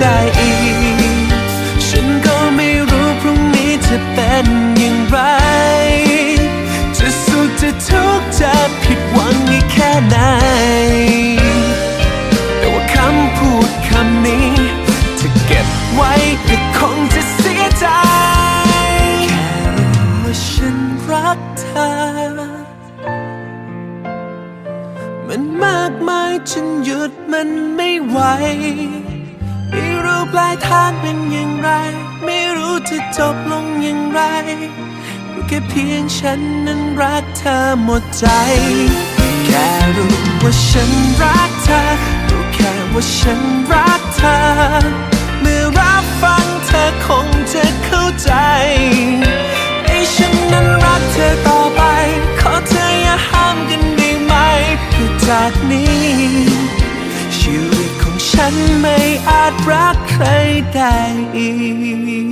ได้อีก ฉันก็ไม่รู้พรุ่งนี้จะเป็นอย่างไร จะสุขจะทุกข์จะผิดหวังอีกแค่ไหน แต่ว่าคำพูดคำนี้ถ้าเก็บไว้ก็คงจะเสียใจ แค่รู้ว่าฉันรักเธอมันมากมายจนหยุดมันไม่ไหว ไม่รู้ปลายทางเป็นอย่างไร ไม่รู้จะจบลงอย่างไรรู้แค่เพียงฉันนั้นรักเธอหมดใจ แค่รู้ว่าฉันรักเธอรู้แค่ว่าฉันรักเธอ เมื่อรับฟังเธอคงจะเข้าใจให้ฉันนั้นรักเธอต่อไป ขอเธออย่าห้ามกันได้ไหมคือจาก นี้ชีวิ